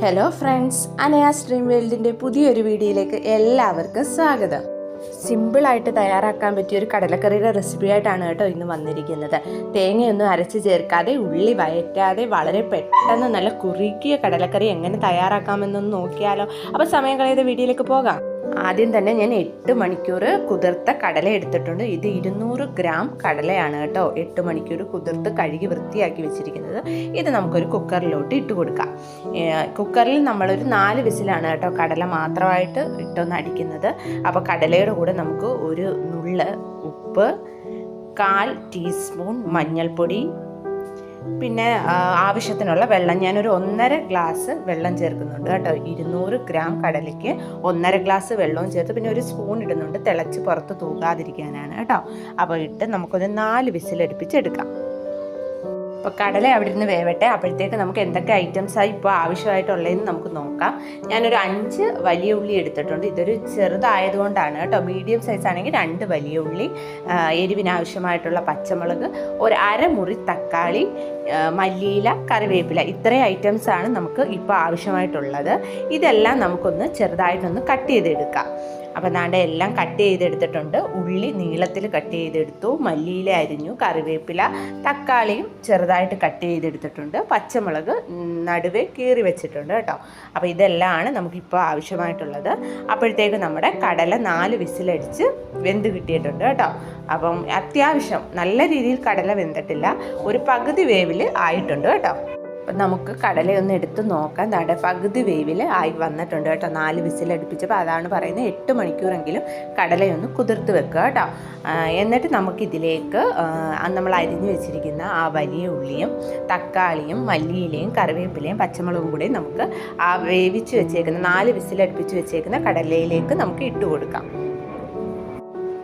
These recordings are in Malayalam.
ഹലോ ഫ്രണ്ട്സ് അനയ സ്ട്രീം വേൾഡിന്റെ പുതിയൊരു വീഡിയോയിലേക്ക് എല്ലാവർക്കും സ്വാഗതം. സിമ്പിളായിട്ട് തയ്യാറാക്കാൻ പറ്റിയ ഒരു കടലക്കറിയുടെ റെസിപ്പി ആയിട്ടാണ് കേട്ടോ ഇന്ന് വന്നിരിക്കുന്നത്. തേങ്ങയൊന്നും അരച്ച് ചേർക്കാതെ ഉള്ളി വയറ്റാതെ വളരെ പെട്ടെന്ന് നല്ല കുറുക്കിയ കടലക്കറി എങ്ങനെ തയ്യാറാക്കാമെന്നൊന്ന് നോക്കിയാലോ. അപ്പോൾ സമയം കളയത് വീഡിയോയിലേക്ക് പോകാം. ആദ്യം തന്നെ ഞാൻ എട്ട് മണിക്കൂർ കുതിർത്ത കടല എടുത്തിട്ടുണ്ട്. ഇത് ഇരുന്നൂറ് ഗ്രാം കടലയാണ് കേട്ടോ. എട്ട് മണിക്കൂർ കുതിർത്ത് കഴുകി വൃത്തിയാക്കി വെച്ചിരിക്കുന്നത്. ഇത് നമുക്കൊരു കുക്കറിലോട്ട് ഇട്ട് കൊടുക്കാം. കുക്കറിൽ നമ്മളൊരു നാല് വിസിലാണ് കേട്ടോ കടല മാത്രമായിട്ട് ഇട്ടൊന്ന് അടിക്കുന്നത്. അപ്പോൾ കടലയുടെ കൂടെ നമുക്ക് ഒരു നുള്ള് ഉപ്പ് കാൽ ടീസ്പൂൺ മഞ്ഞൾപ്പൊടി പിന്നെ ആവശ്യത്തിനുള്ള വെള്ളം. ഞാനൊരു ഒന്നര ഗ്ലാസ് വെള്ളം ചേർക്കുന്നുണ്ട് കേട്ടോ. ഇരുന്നൂറ് ഗ്രാം കടലയ്ക്ക് ഒന്നര ഗ്ലാസ് വെള്ളവും ചേർത്ത് പിന്നെ ഒരു സ്പൂൺ ഇടുന്നുണ്ട്. തിളച്ച് പുറത്ത് തൂകാതിരിക്കാനാണ് കേട്ടോ. അപ്പോൾ ഇട്ട് നമുക്കൊരു നാല് വിസിലടുപ്പിച്ചെടുക്കാം അപ്പോൾ കടല അവിടെ നിന്ന് വേവട്ടെ. അപ്പോഴത്തേക്ക് നമുക്ക് എന്തൊക്കെ ഐറ്റംസായി ഇപ്പോൾ ആവശ്യമായിട്ടുള്ളതെന്ന് നമുക്ക് നോക്കാം. ഞാനൊരു അഞ്ച് വലിയ ഉള്ളി എടുത്തിട്ടുണ്ട്. ഇതൊരു ചെറുതായതുകൊണ്ടാണ് കേട്ടോ. മീഡിയം സൈസ് ആണെങ്കിൽ രണ്ട് വലിയ ഉള്ളി എരിവിനാവശ്യമായിട്ടുള്ള പച്ചമുളക് ഒരു അരമുറി തക്കാളി മല്ലിയില കറിവേപ്പില. ഇത്രയും ഐറ്റംസ് ആണ് നമുക്ക് ഇപ്പോൾ ആവശ്യമായിട്ടുള്ളത്. ഇതെല്ലാം നമുക്കൊന്ന് ചെറുതായിട്ടൊന്ന് കട്ട് ചെയ്തെടുക്കാം. അപ്പം നാണ്ട എല്ലാം കട്ട് ചെയ്തെടുത്തിട്ടുണ്ട്. ഉള്ളി നീളത്തിൽ കട്ട് ചെയ്തെടുത്തു. മല്ലിയില അരിഞ്ഞു. കറിവേപ്പില തക്കാളിയും ചെറുതായിട്ട് കട്ട് ചെയ്തെടുത്തിട്ടുണ്ട്. പച്ചമുളക് നടുവേ കീറി വെച്ചിട്ടുണ്ട് കേട്ടോ. അപ്പോൾ ഇതെല്ലാമാണ് നമുക്കിപ്പോൾ ആവശ്യമായിട്ടുള്ളത്. അപ്പോഴത്തേക്ക് നമ്മുടെ കടല നാല് വിസിലടിച്ച് വെന്ത് കിട്ടിയിട്ടുണ്ട് കേട്ടോ. അപ്പം അത്യാവശ്യം നല്ല രീതിയിൽ കടല വെന്തിട്ടില്ല. ഒരു പകുതി വേവിൽ ആയിട്ടുണ്ട് കേട്ടോ. അപ്പം നമുക്ക് കടലയൊന്ന് എടുത്ത് നോക്കാം. ദാടെ പകുതി വേവിൽ ആയി വന്നിട്ടുണ്ട് കേട്ടോ. നാല് വിസിൽ വിസിലടുപ്പിച്ചപ്പോൾ അതാണ് പറയുന്നത്. എട്ട് മണിക്കൂറെങ്കിലും കടലയൊന്ന് കുതിർത്ത് വെക്കുക കേട്ടോ. എന്നിട്ട് നമുക്കിതിലേക്ക് നമ്മൾ അരിഞ്ഞു വെച്ചിരിക്കുന്ന ആ വലിയ ഉള്ളിയും തക്കാളിയും മല്ലിയിലയും കറിവേപ്പിലയും പച്ചമുളകും കൂടി നമുക്ക് ആ വേവിച്ച് വെച്ചേക്കുന്ന നാല് വിസിലടുപ്പിച്ച് വെച്ചേക്കുന്ന കടലയിലേക്ക് നമുക്ക് ഇട്ട് കൊടുക്കാം.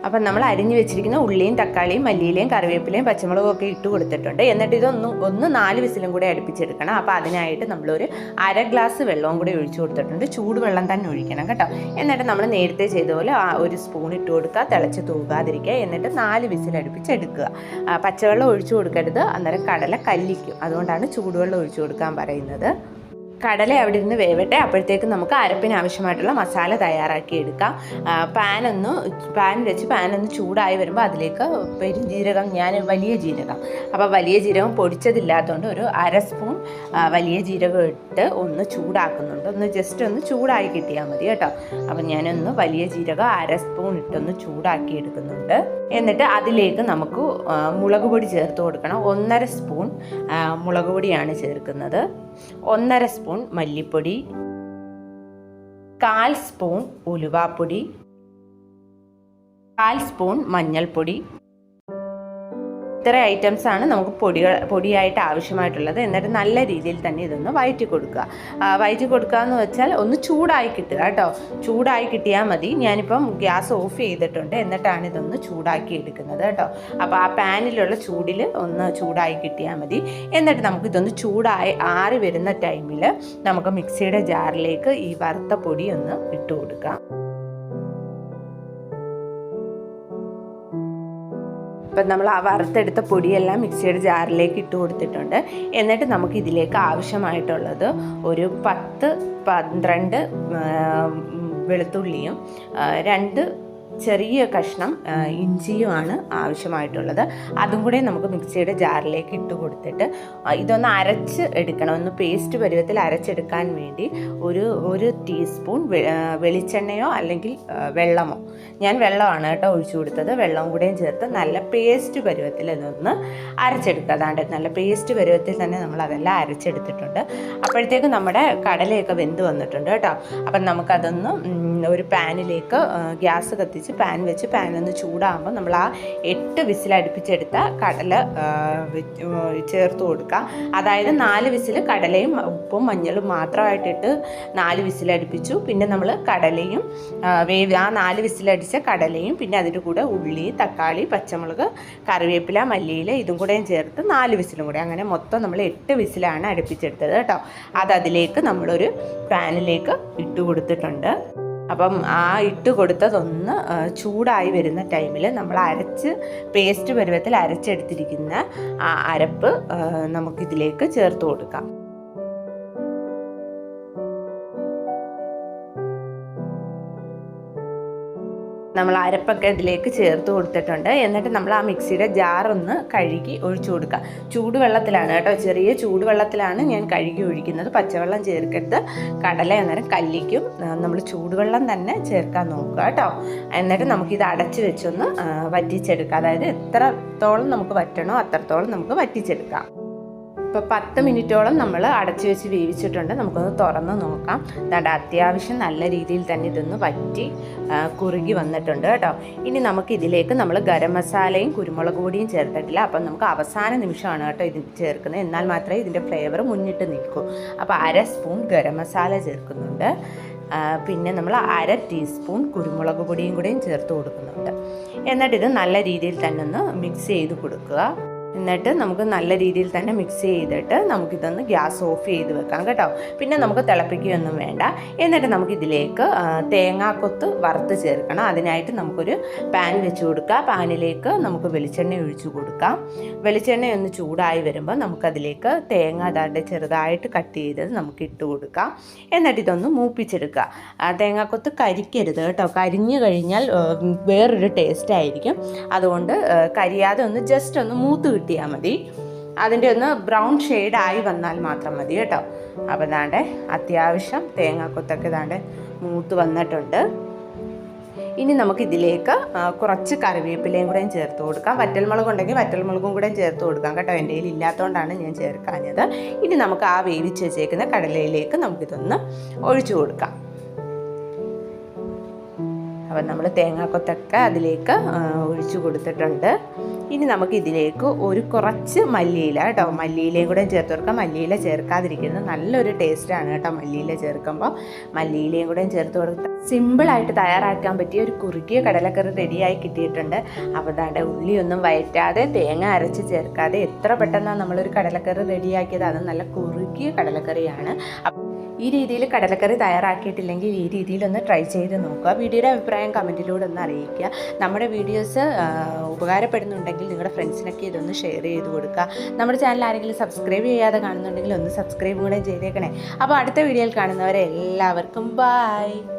അപ്പം നമ്മൾ അരിഞ്ഞു വെച്ചിരിക്കുന്ന ഉള്ളിയും തക്കാളിയും മല്ലിയിലയും കറിവേപ്പിലയും പച്ചമുളകും ഒക്കെ ഇട്ട് കൊടുത്തിട്ടുണ്ട്. എന്നിട്ട് ഇതൊന്ന് ഒന്ന് നാല് വിസിലും കൂടി അടുപ്പിച്ചെടുക്കണം. അപ്പോൾ അതിനായിട്ട് നമ്മളൊരു അര ഗ്ലാസ് വെള്ളവും കൂടി ഒഴിച്ചു കൊടുത്തിട്ടുണ്ട്. ചൂടുവെള്ളം തന്നെ ഒഴിക്കണം കേട്ടോ. എന്നിട്ട് നമ്മൾ നേരത്തെ ചെയ്ത പോലെ ഒരു സ്പൂൺ ഇട്ട് കൊടുക്കുക. തിളച്ച് തൂകാതിരിക്കുക. എന്നിട്ട് നാല് വിസിൽ അടുപ്പിച്ചെടുക്കുക. പച്ചവെള്ളം ഒഴിച്ചു കൊടുക്കരുത്. അന്നേരം കടല കല്ലിക്കും. അതുകൊണ്ടാണ് ചൂടുവെള്ളം ഒഴിച്ചു കൊടുക്കാൻ പറയുന്നത്. കടല അവിടെ ഇരുന്ന് വേവട്ടെ. അപ്പോഴത്തേക്ക് നമുക്ക് അരപ്പിന് ആവശ്യമായിട്ടുള്ള മസാല തയ്യാറാക്കി എടുക്കാം. പാനൊന്ന് പാൻ വെച്ച് പാനൊന്ന് ചൂടായി വരുമ്പോൾ അതിലേക്ക് പെരുംജീരകം ഞാൻ വലിയ ജീരകം. അപ്പോൾ വലിയ ജീരകം പൊടിച്ചതില്ലാത്തതുകൊണ്ട് ഒരു അര സ്പൂൺ വലിയ ജീരകം ഇട്ട് ഒന്ന് ചൂടാക്കുന്നുണ്ട്. ഒന്ന് ജസ്റ്റ് ഒന്ന് ചൂടായി കിട്ടിയാൽ മതി കേട്ടോ. അപ്പം ഞാനൊന്ന് വലിയ ജീരകം അര സ്പൂൺ ഇട്ടൊന്ന് ചൂടാക്കി എടുക്കുന്നുണ്ട്. എന്നിട്ട് അതിലേക്ക് നമുക്ക് മുളക് പൊടി ചേർത്ത് കൊടുക്കണം. ഒന്നര സ്പൂൺ മുളക് പൊടിയാണ് ചേർക്കുന്നത്. ഒന്നര സ്പൂൺ മല്ലിപ്പൊടി കാൽ സ്പൂൺ ഉലുവാപ്പൊടി കാൽ സ്പൂൺ മഞ്ഞൾപ്പൊടി ഇത്ര ഐറ്റംസാണ് നമുക്ക് പൊടികൾ പൊടിയായിട്ട് ആവശ്യമായിട്ടുള്ളത്. എന്നിട്ട് നല്ല രീതിയിൽ തന്നെ ഇതൊന്ന് വയറ്റി കൊടുക്കുക. വയറ്റി കൊടുക്കുക എന്ന് വെച്ചാൽ ഒന്ന് ചൂടായി കിട്ടുക കേട്ടോ. ചൂടായി കിട്ടിയാൽ മതി. ഞാനിപ്പം ഗ്യാസ് ഓഫ് ചെയ്തിട്ടുണ്ട്. എന്നിട്ടാണ് ഇതൊന്ന് ചൂടാക്കി എടുക്കുന്നത് കേട്ടോ. അപ്പോൾ ആ പാനിലുള്ള ചൂടിൽ ഒന്ന് ചൂടായി കിട്ടിയാൽ മതി. എന്നിട്ട് നമുക്ക് ഇതൊന്ന് ചൂടായി ആറി വരുന്ന ടൈമിൽ നമുക്ക് മിക്സിയുടെ ജാറിലേക്ക് ഈ വറുത്ത പൊടി ഒന്ന് ഇട്ട് കൊടുക്കാം. ഇപ്പം നമ്മൾ ആ വറുത്തെടുത്ത പൊടിയെല്ലാം മിക്സിയുടെ ജാറിലേക്ക് ഇട്ട് കൊടുത്തിട്ടുണ്ട്. എന്നിട്ട് നമുക്ക് ഇതിലേക്ക് ആവശ്യമായിട്ടുള്ളത് ഒരു പത്ത് പന്ത്രണ്ട് വെളുത്തുള്ളിയും രണ്ട് ചെറിയ കഷ്ണം ഇഞ്ചിയുമാണ് ആവശ്യമായിട്ടുള്ളത്. അതും കൂടെ നമുക്ക് മിക്സിയുടെ ജാറിലേക്ക് ഇട്ട് കൊടുത്തിട്ട് ഇതൊന്ന് അരച്ച് എടുക്കണം. ഒന്ന് പേസ്റ്റ് പരുവത്തിൽ അരച്ചെടുക്കാൻ വേണ്ടി ഒരു ഒരു ടീസ്പൂൺ വെളിച്ചെണ്ണയോ അല്ലെങ്കിൽ വെള്ളമോ. ഞാൻ വെള്ളമാണ് കേട്ടോ ഒഴിച്ചു കൊടുത്തത്. വെള്ളവും കൂടെയും ചേർത്ത് നല്ല പേസ്റ്റ് പരുവത്തിൽ ഇതൊന്ന് അരച്ചെടുക്കുക. അതാണ്ട് നല്ല പേസ്റ്റ് പരുവത്തിൽ തന്നെ നമ്മൾ അതെല്ലാം അരച്ചെടുത്തിട്ടുണ്ട്. അപ്പോഴത്തേക്ക് നമ്മുടെ കടലയൊക്കെ വെന്ത് വന്നിട്ടുണ്ട് കേട്ടോ. അപ്പം നമുക്കതൊന്ന് ഒരു പാനിലേക്ക് ഗ്യാസ് കത്തിച്ച് പാൻ വെച്ച് പാൻ ഒന്ന് ചൂടാകുമ്പോൾ നമ്മൾ ആ എട്ട് വിസിൽ അടുപ്പിച്ചെടുത്ത കടല ചേർത്ത് കൊടുക്കുക. അതായത് നാല് വിസിൽ കടലയും ഉപ്പും മഞ്ഞളും മാത്രമായിട്ടിട്ട് നാല് വിസിൽ അടുപ്പിച്ചു. പിന്നെ നമ്മൾ കടലയും വേവ് ആ നാല് വിസിലടിച്ച കടലയും പിന്നെ അതിന്റെ കൂടെ ഉള്ളി തക്കാളി പച്ചമുളക് കറിവേപ്പില മല്ലിയില ഇതും കൂടെയും ചേർത്ത് നാല് വിസിലും കൂടെ. അങ്ങനെ മൊത്തം നമ്മൾ എട്ട് വിസിലാണ് അടുപ്പിച്ചെടുത്തത് കേട്ടോ. അത് അതിലേക്ക് നമ്മളൊരു പാനിലേക്ക് ഇട്ട് കൊടുത്തിട്ടുണ്ട്. അപ്പം ആ ഇട്ട് കൊടുത്തതൊന്ന് ചൂടായി വരുന്ന ടൈമിൽ നമ്മൾ അരച്ച് പേസ്റ്റ് പരുവത്തിൽ അരച്ചെടുത്തിരിക്കുന്ന ആ അരപ്പ് നമുക്കിതിലേക്ക് ചേർത്ത് കൊടുക്കാം. നമ്മൾ അരപ്പൊക്കെ ഇതിലേക്ക് ചേർത്ത് കൊടുത്തിട്ടുണ്ട്. എന്നിട്ട് നമ്മൾ ആ മിക്സിയുടെ ജാറൊന്ന് കഴുകി ഒഴിച്ചു കൊടുക്കുക. ചൂടുവെള്ളത്തിലാണ് കേട്ടോ. ചെറിയ ചൂടുവെള്ളത്തിലാണ് ഞാൻ കഴുകി ഒഴിക്കുന്നത്. പച്ചവെള്ളം ചേർക്കരുത്. കടല അന്നേരം കല്ലിക്കും നമ്മൾ ചൂടുവെള്ളം തന്നെ ചേർക്കാൻ നോക്കുക കേട്ടോ. എന്നിട്ട് നമുക്കിത് അടച്ചു വെച്ചൊന്ന് വറ്റിച്ചെടുക്കുക. വറ്റിച്ചെടുക്കാം അതായത് എത്രത്തോളം നമുക്ക് വറ്റണോ അത്രത്തോളം നമുക്ക് വറ്റിച്ചെടുക്കാം. ഇപ്പോൾ പത്ത് മിനിറ്റോളം നമ്മൾ അടച്ചു വെച്ച് വേവിച്ചിട്ടുണ്ട്. നമുക്കൊന്ന് തുറന്ന് നോക്കാം. അതുകൊണ്ട് അത്യാവശ്യം നല്ല രീതിയിൽ തന്നെ ഇതൊന്ന് വറ്റി കുറുകി വന്നിട്ടുണ്ട് കേട്ടോ. ഇനി നമുക്ക് ഇതിലേക്ക് നമ്മൾ ഗരം മസാലയും കുരുമുളക് പൊടിയും ചേർത്തിട്ടില്ല. അപ്പം നമുക്ക് അവസാന നിമിഷമാണ് കേട്ടോ ഇത് ചേർക്കുന്നത്. എന്നാൽ മാത്രമേ ഇതിന്റെ ഫ്ലേവർ മുന്നിട്ട് നിൽക്കൂ. അപ്പോൾ അര സ്പൂൺ ഗരം മസാല ചേർക്കുന്നുണ്ട്. പിന്നെ നമ്മൾ അര ടീസ്പൂൺ കുരുമുളക് പൊടിയും കൂടെയും ചേർത്ത് കൊടുക്കുന്നുണ്ട്. എന്നിട്ട് ഇത് നല്ല രീതിയിൽ തന്നെ ഒന്ന് മിക്സ് ചെയ്ത് കൊടുക്കുക. എന്നിട്ട് നമുക്ക് നല്ല രീതിയിൽ തന്നെ മിക്സ് ചെയ്തിട്ട് നമുക്കിതൊന്ന് ഗ്യാസ് ഓഫ് ചെയ്ത് വെക്കാം കേട്ടോ. പിന്നെ നമുക്ക് തിളപ്പിക്കുകയൊന്നും വേണ്ട. എന്നിട്ട് നമുക്കിതിലേക്ക് തേങ്ങാക്കൊത്ത് വറുത്ത് ചേർക്കണം. അതിനായിട്ട് നമുക്കൊരു പാൻ വെച്ച് കൊടുക്കുക പാനിലേക്ക് നമുക്ക് വെളിച്ചെണ്ണ ഒഴിച്ചു കൊടുക്കാം. വെളിച്ചെണ്ണ ഒന്ന് ചൂടായി വരുമ്പോൾ നമുക്കതിലേക്ക് തേങ്ങ അതാണ്ട് ചെറുതായിട്ട് കട്ട് ചെയ്തത് നമുക്ക് ഇട്ട് കൊടുക്കാം. എന്നിട്ട് ഇതൊന്ന് മൂപ്പിച്ചെടുക്കുക. തേങ്ങാക്കൊത്ത് കരിക്കരുത് കേട്ടോ. കരിഞ്ഞു കഴിഞ്ഞാൽ വേറൊരു ടേസ്റ്റ് ആയിരിക്കും. അതുകൊണ്ട് കരിയാതെ ഒന്ന് ജസ്റ്റ് ഒന്ന് മൂത്ത് കിട്ടിയാൽ മതി. അതിന്റെ ഒന്ന് ബ്രൗൺ ആയി വന്നാൽ മാത്രം മതി കേട്ടോ. അപ്പോൾ ദാണ്ട് അത്യാവശ്യം തേങ്ങാക്കൊത്തൊക്കെ ദാണ്ട് മൂത്ത് വന്നിട്ടുണ്ട്. ഇനി നമുക്ക് ഇതിലേക്ക് കുറച്ച് കറിവേപ്പിലയും കൂടെയും ചേർത്ത് കൊടുക്കാം. വറ്റൽമുളക് ഉണ്ടെങ്കിൽ വറ്റൽമുളകും കൂടെ ചേർത്ത് കൊടുക്കാം കേട്ടോ. എന്റെ കയ്യിൽ ഇല്ലാത്തതുകൊണ്ടാണ് ഞാൻ ചേർക്കാഞ്ഞത്. ഇനി നമുക്ക് ആ വേവിച്ച് വെച്ചേക്കുന്ന കടലയിലേക്ക് നമുക്കിതൊന്ന് ഒഴിച്ചു കൊടുക്കാം. അപ്പം നമ്മൾ തേങ്ങാക്കൊത്തൊക്കെ അതിലേക്ക് ഒഴിച്ചു കൊടുത്തിട്ടുണ്ട്. ഇനി നമുക്ക് ഇതിലേക്ക് ഒരു കുറച്ച് മല്ലിയില കേട്ടോ. മല്ലിയിലയും കൂടെ ചേർത്ത് കൊടുക്കാം. മല്ലിയില ചേർക്കാതിരിക്കുന്നത് നല്ലൊരു ടേസ്റ്റാണ് കേട്ടോ മല്ലിയില ചേർക്കുമ്പോൾ മല്ലിയിലയും കൂടെ ചേർത്ത് കൊടുക്കുക സിമ്പിളായിട്ട് തയ്യാറാക്കാൻ പറ്റിയ ഒരു കുറുകിയ കടലക്കറി റെഡിയായി കിട്ടിയിട്ടുണ്ട്. അപ്പോൾ ദാണ്ട് ഉള്ളിയൊന്നും വയറ്റാതെ തേങ്ങ അരച്ച് ചേർക്കാതെ എത്ര പെട്ടെന്നാണ് നമ്മളൊരു കടലക്കറി റെഡിയാക്കിയത്. അത് നല്ല കുറുകിയ കടലക്കറിയാണ്. ഈ രീതിയിൽ കടലക്കറി തയ്യാറാക്കിയിട്ടില്ലെങ്കിൽ ഈ രീതിയിലൊന്ന് ട്രൈ ചെയ്ത് നോക്കുക. വീഡിയോയുടെ അഭിപ്രായം കമന്റിലൂടെ ഒന്ന് അറിയിക്കുക. നമ്മുടെ വീഡിയോസ് ഉപകാരപ്പെടുന്നുണ്ടെങ്കിൽ നിങ്ങളുടെ ഫ്രണ്ട്സിനൊക്കെ ഇതൊന്ന് ഷെയർ ചെയ്ത് കൊടുക്കുക. നമ്മുടെ ചാനൽ ആരെങ്കിലും സബ്സ്ക്രൈബ് ചെയ്യാതെ കാണുന്നുണ്ടെങ്കിൽ ഒന്ന് സബ്സ്ക്രൈബ് കൂടെ ചെയ്തേക്കണേ. അപ്പോൾ അടുത്ത വീഡിയോയിൽ കാണുന്നവരെ എല്ലാവർക്കും ബായ്